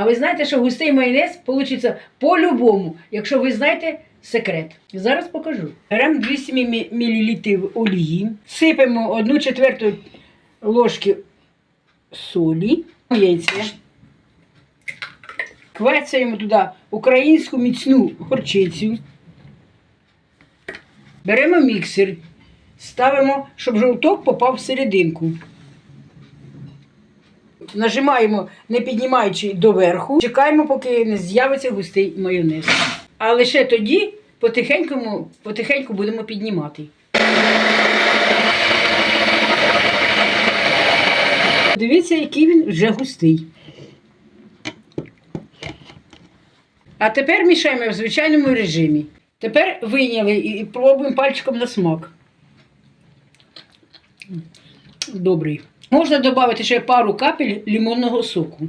А ви знаєте, що густий майонез вийде по-любому, якщо ви знаєте секрет. Зараз покажу. Беремо 200 мл олії, сипемо 1 четверту ложки солі, яйця. Квецаємо туди українську міцну горчицю. Беремо міксер, ставимо, щоб жовток попав всерединку. Нажимаємо, не піднімаючи доверху, чекаємо, поки не з'явиться густий майонез. А лише тоді потихеньку, потихеньку будемо піднімати. Дивіться, який він вже густий. А тепер мішаємо в звичайному режимі. Тепер вийняли і пробуємо пальчиком на смак. Добрий. Можна додати ще пару капель лимонного соку.